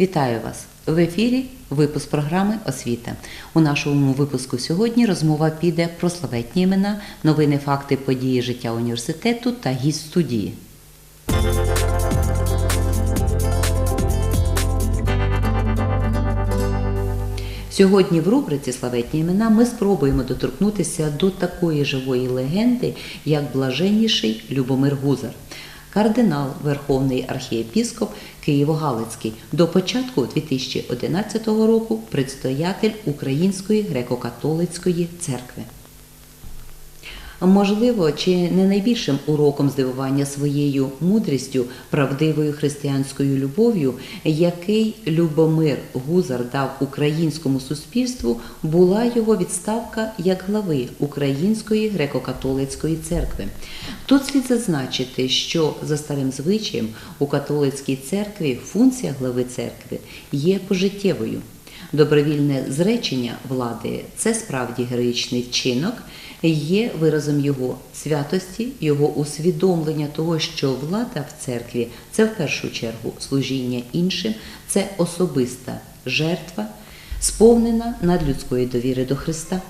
Вітаю вас в ефірі. Випуск програми Освіта. У нашому випуску сьогодні розмова піде про славетні імена, новини, факти, події життя університету та гість студії. Сьогодні в рубриці Славетні імена ми спробуємо доторкнутися до такої живої легенди, як блаженніший Любомир Гузар, кардинал, верховний архієпіскоп Києво-Галицький, до початку 2011 року предстоятель Української греко-католицької церкви. Можливо, чи не найбільшим уроком здивування своєю мудрістю, правдивою християнською любов'ю, який Любомир Гузар дав українському суспільству, була його відставка як глави Української греко-католицької церкви. Тут слід зазначити, що за старим звичаєм у католицькій церкві функція глави церкви є пожиттєвою. Добровільне зречення влади це справді героїчний вчинок, є виразом його святості, його усвідомлення того, що влада в церкві це в першу чергу служіння іншим, це особиста жертва, сповнена надлюдської довіри до Христа.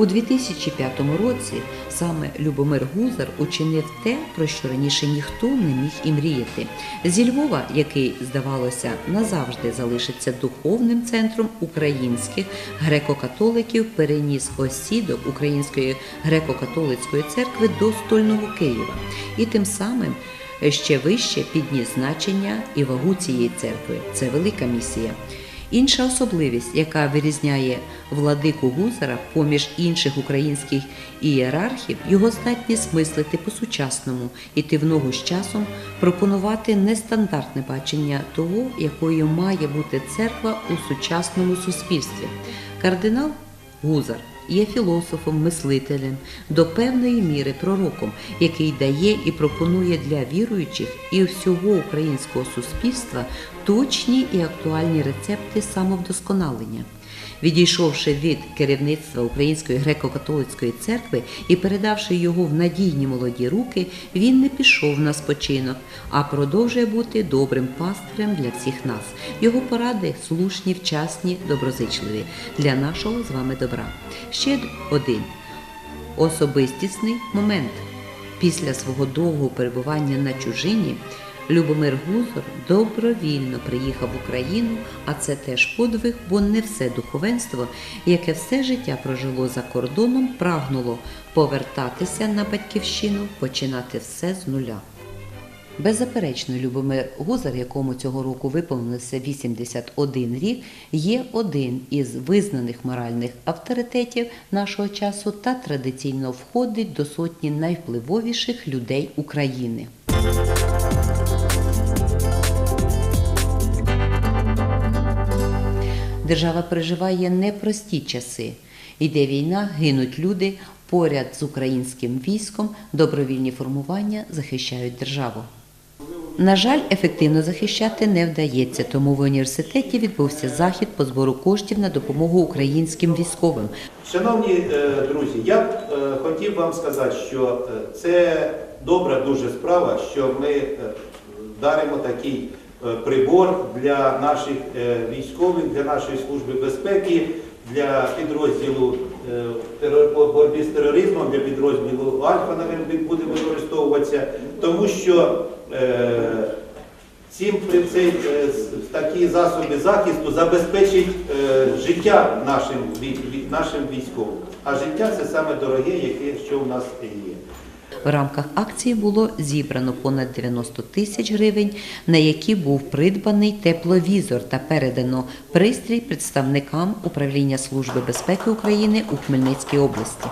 У 2005 році саме Любомир Гузар учинив те, про що раніше ніхто не міг і мріяти. Зі Львова, який, здавалося, назавжди залишиться духовним центром українських греко-католиків, переніс осідок Української греко-католицької церкви до стольного Києва і тим самим ще вище підніс значення і вагу цієї церкви. Це велика місія. Інша особливість, яка вирізняє владику Гузара поміж інших українських ієрархів, його здатність мислити по-сучасному, іти в ногу з часом, пропонувати нестандартне бачення того, якою має бути церква у сучасному суспільстві. Кардинал Гузар є філософом, мислителем, до певної міри пророком, який дає і пропонує для віруючих і всього українського суспільства точні і актуальні рецепти самовдосконалення. Відійшовши від керівництва Української греко-католицької церкви і передавши його в надійні молоді руки, він не пішов на спочинок, а продовжує бути добрим пастирем для всіх нас. Його поради слушні, вчасні, доброзичливі для нашого з вами добра. Ще один особистісний момент. Після свого довгого перебування на чужині Любомир Гузор добровільно приїхав в Україну, а це теж подвиг, бо не все духовенство, яке все життя прожило за кордоном, прагнуло повертатися на батьківщину, починати все з нуля. Беззаперечно, Любомир Гузар, якому цього року виповнилося 81 рік, є один із визнаних моральних авторитетів нашого часу та традиційно входить до сотні найвпливовіших людей України. Держава переживає непрості часи. Йде війна, гинуть люди. Поряд з українським військом добровільні формування захищають державу. На жаль, ефективно захищати не вдається, тому в університеті відбувся захід по збору коштів на допомогу українським військовим. Шановні е, друзі, я б е, хотів вам сказати, що е, це добра дуже справа, що ми даримо такий прибор для наших е, військових, для нашої служби безпеки, для підрозділу е, по боротьбі з тероризмом, для підрозділу Альфа, навіть буде використовуватися, тому що е, Цим е, такі засоби захисту забезпечить е, життя нашим військовим. А життя це саме дороге, яке що в нас є. В рамках акції було зібрано понад 90 тисяч гривень, на які був придбаний тепловізор та передано пристрій представникам управління Служби безпеки України у Хмельницькій області.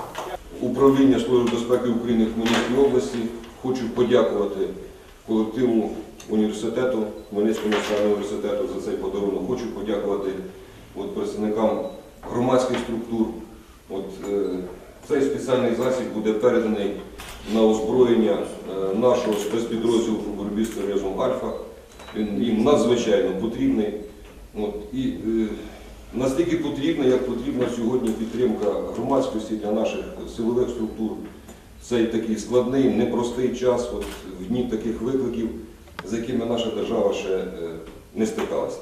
Управління Служби безпеки України в Хмельницькій області хочу подякувати колективу університету, Хмельницького національного університету за цей подарунок. Хочу подякувати от, представникам громадських структур. От, е, цей спеціальний засіб буде переданий на озброєння е, нашого спецпідрозділу по боротьбі з тероризмом Альфа. Він їм надзвичайно потрібний. От, і е, настільки потрібна, як потрібна сьогодні підтримка громадськості для наших силових структур. Цей такий складний, непростий час, от, в дні таких викликів. з якими наша держава ще е, не стикалася.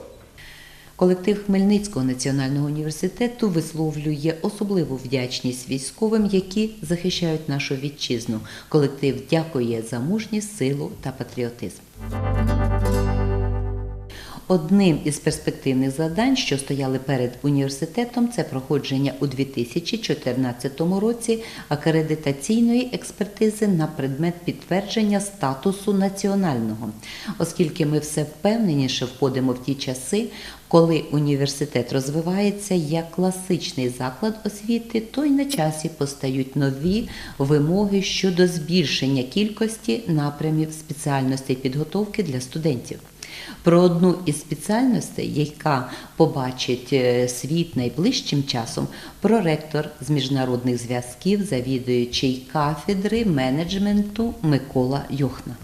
Колектив Хмельницького національного університету висловлює особливу вдячність військовим, які захищають нашу вітчизну. Колектив дякує за мужність, силу та патріотизм. Одним із перспективних завдань, що стояли перед університетом, це проходження у 2014 році акредитаційної експертизи на предмет підтвердження статусу національного, оскільки ми все впевненіше входимо в ті часи, коли університет розвивається як класичний заклад освіти, то й на часі постають нові вимоги щодо збільшення кількості напрямів спеціальностей підготовки для студентів. Про одну із спеціальностей, яка побачить е, світ найближчим часом, проректор з міжнародних зв'язків, завідуючий кафедри менеджменту Микола Йохна.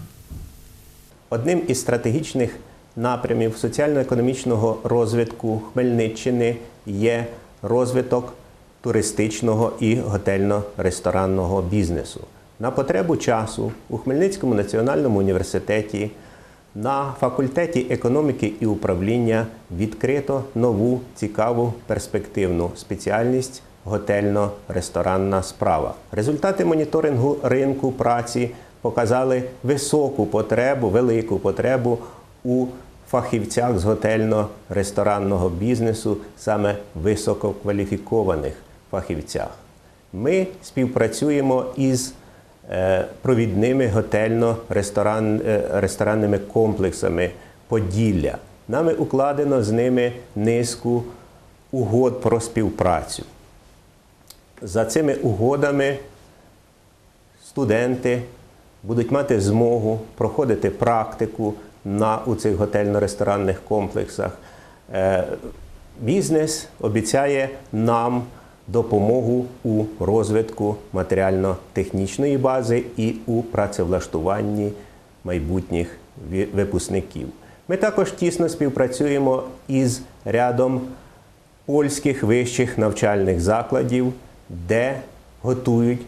Одним із стратегічних напрямів соціально-економічного розвитку Хмельниччини є розвиток туристичного і готельно-ресторанного бізнесу. На потребу часу у Хмельницькому національному університеті на факультеті економіки і управління відкрито нову цікаву перспективну спеціальність готельно-ресторанна справа. Результати моніторингу ринку праці показали високу потребу, велику потребу у фахівцях з готельно-ресторанного бізнесу, саме висококваліфікованих фахівцях. Ми співпрацюємо із провідними готельно-ресторанними комплексами Поділля. Нами укладено з ними низку угод про співпрацю. За цими угодами студенти будуть мати змогу проходити практику на, у цих готельно-ресторанних комплексах. Е, Бізнес обіцяє нам допомогу у розвитку матеріально-технічної бази і у працевлаштуванні майбутніх випускників. Ми також тісно співпрацюємо із рядом польських вищих навчальних закладів, де готують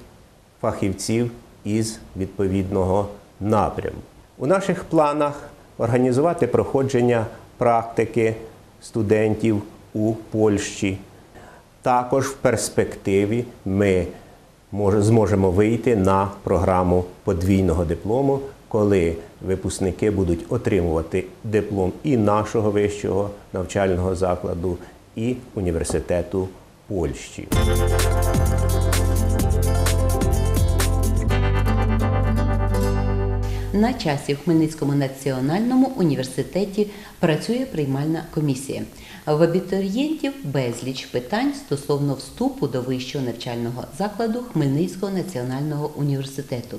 фахівців із відповідного напряму. У наших планах організувати проходження практики студентів у Польщі. Також в перспективі ми зможемо вийти на програму подвійного диплому, коли випускники будуть отримувати диплом і нашого вищого навчального закладу, і університету Польщі. На часі в Хмельницькому національному університеті працює приймальна комісія. В абітурієнтів безліч питань стосовно вступу до вищого навчального закладу Хмельницького національного університету.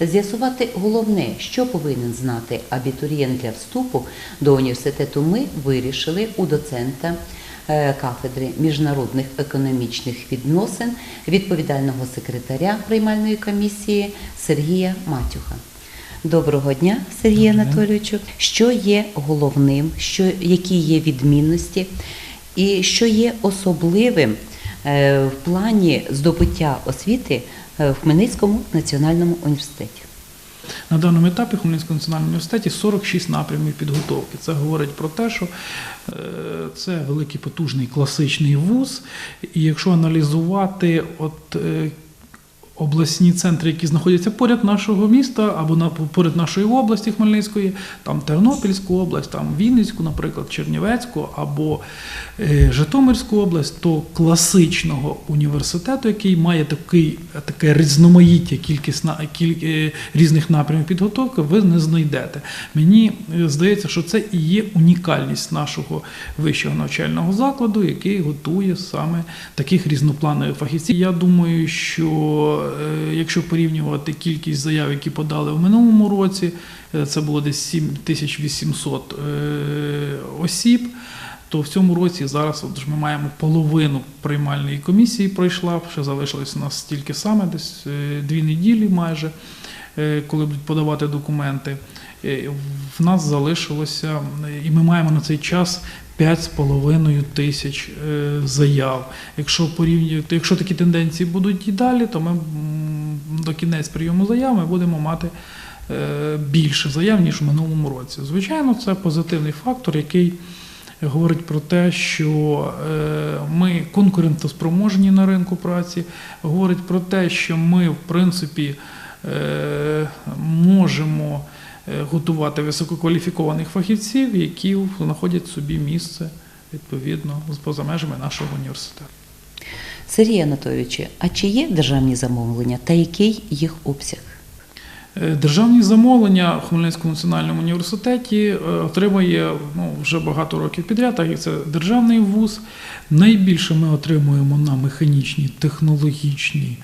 З'ясувати головне, що повинен знати абітурієнт для вступу до університету, ми вирішили у доцента е, кафедри міжнародних економічних відносин відповідального секретаря приймальної комісії Сергія Матюха. Доброго дня, Сергій Анатолійовичу. Що є головним, що, які є відмінності, і що є особливим е, в плані здобуття освіти е, в Хмельницькому національному університеті? На даному етапі в Хмельницькому національному університеті 46 напрямів підготовки. Це говорить про те, що е, це великий потужний класичний вуз. І якщо аналізувати от, обласні центри, які знаходяться поряд нашого міста або на поряд нашої області Хмельницької, там Тернопільську область, там Вінницьку, наприклад, Чернівецьку або е, Житомирську область, то класичного університету, який має такий, таке різноманіття кількісна, кіль, е, різних напрямів підготовки, ви не знайдете. Мені е, здається, що це і є унікальність нашого вищого навчального закладу, який готує саме таких різнопланових фахівців. Я думаю, що е, якщо порівнювати кількість заяв, які подали в минулому році, е, це було десь 7800 е, осіб. То в цьому році зараз от ми маємо половину приймальної комісії пройшла, ще залишилось у нас стільки саме, десь дві неділі майже, коли будуть подавати документи. В нас залишилося, і ми маємо на цей час 5,5 тисяч е, заяв. Якщо порівнювати, якщо такі тенденції будуть і далі, то ми до кінець прийому заяв ми будемо мати е, більше заяв, ніж в минулому році. Звичайно, це позитивний фактор, який говорить про те, що е, ми конкурентоспроможні на ринку праці, говорить про те, що ми, в принципі, можемо готувати висококваліфікованих фахівців, які знаходять собі місце відповідно поза межами нашого університету. Сергій Анатолійович, а чи є державні замовлення та який їх обсяг? Е, Державні замовлення в Хмельницькому національному університеті е, отримує ну, вже багато років підряд, так як це державний вуз. Найбільше ми отримуємо на механічні, технологічні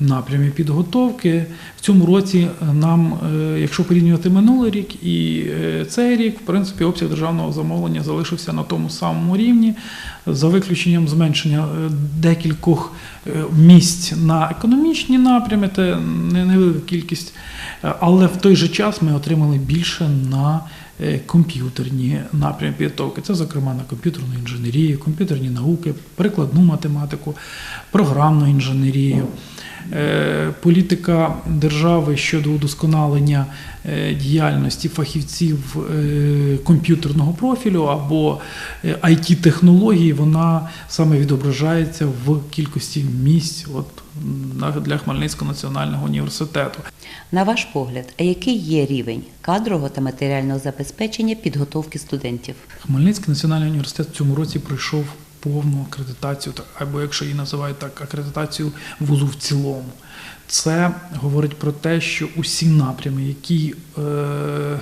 напрямі підготовки. В цьому році нам, е, якщо порівнювати минулий рік і е, цей рік, в принципі, обсяг державного замовлення залишився на тому самому рівні, за виключенням зменшення е, декількох е, місць на економічні напрями, це невелика кількість, Е, але в той же час ми отримали більше на е, комп'ютерні напрями підготовки. Це, зокрема, на комп'ютерну інженерію, комп'ютерні науки, прикладну математику, програмну інженерію. Е, Політика держави щодо удосконалення е, діяльності фахівців е, комп'ютерного профілю або it технологій вона саме відображається в кількості місць от, для Хмельницького національного університету. На ваш погляд, а який є рівень кадрового та матеріального забезпечення підготовки студентів? Хмельницький національний університет в цьому році пройшов повну акредитацію, або якщо її називають так, акредитацію вузу в цілому. Це говорить про те, що усі напрями, які, е,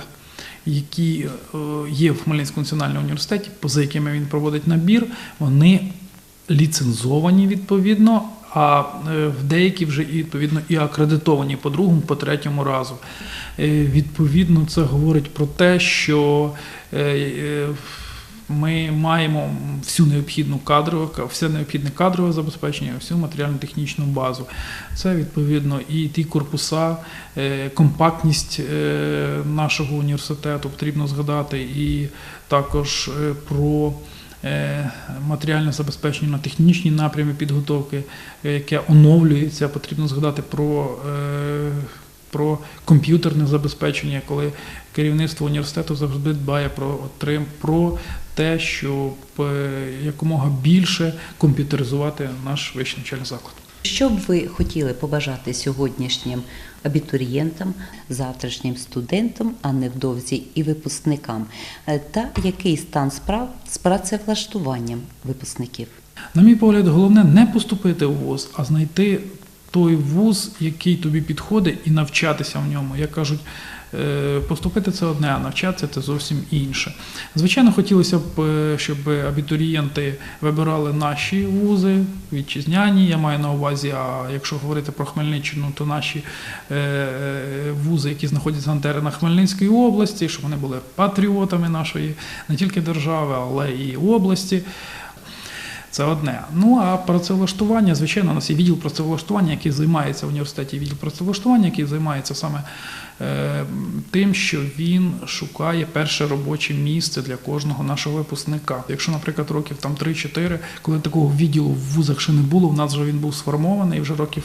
які е, є в Хмельницькому національному університеті, поза якими він проводить набір, вони ліцензовані відповідно. А е, в деякі вже і відповідно і акредитовані по другому, по третьому разу. Відповідно, це говорить про те, що ми маємо всю необхідну кадрову, все необхідне кадрове забезпечення, всю матеріально-технічну базу. Це відповідно і ті корпуса, е, компактність е, нашого університету потрібно згадати, і також е, про матеріальне забезпечення на технічній напрямі підготовки, яке оновлюється. Потрібно згадати про, про комп'ютерне забезпечення, коли керівництво університету завжди дбає про, про те, щоб е, якомога більше комп'ютеризувати наш вищий навчальний заклад. Що б ви хотіли побажати сьогоднішнім абітурієнтам, завтрашнім студентам, а невдовзі і випускникам? Е, Та який стан справ з працевлаштуванням випускників? На мій погляд, головне не поступити у вуз, а знайти той вуз, який тобі підходить, і навчатися в ньому. Як кажуть, е, поступити це одне, а навчатися це зовсім інше. Звичайно, хотілося б, е, щоб абітурієнти вибирали наші вузи, вітчизняні. Я маю на увазі, а якщо говорити про Хмельниччину, то наші е, вузи, які знаходяться на теренах Хмельницької області, щоб вони були патріотами нашої не тільки держави, але і області. Це одне. Ну а працевлаштування, звичайно, у нас є відділ працевлаштування, який займається в університеті відділ працевлаштування, який займається саме е, тим, що він шукає перше робоче місце для кожного нашого випускника. Якщо, наприклад, років там 3-4, коли такого відділу в вузах ще не було, в нас вже він був сформований, вже років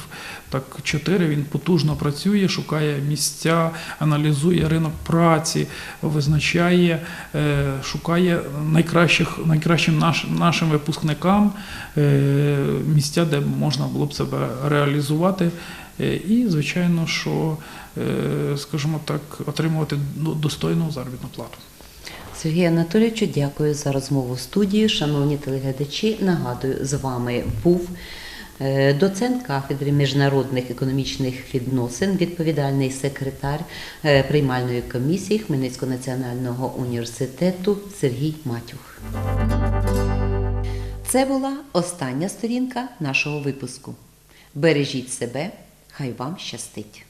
так 4 він потужно працює, шукає місця, аналізує ринок праці, визначає, е, шукає найкращих, найкращим наш, нашим випускникам е, місця, де можна було б себе реалізувати. Е, І, звичайно, що, е, скажімо так, отримувати ну, достойну заробітну плату. Сергію Анатолійовичу, дякую за розмову в студії. Шановні телеглядачі, нагадую, з вами був доцент кафедри міжнародних економічних відносин, відповідальний секретар приймальної комісії Хмельницького національного університету Сергій Матюх. Це була остання сторінка нашого випуску. Бережіть себе, хай вам щастить!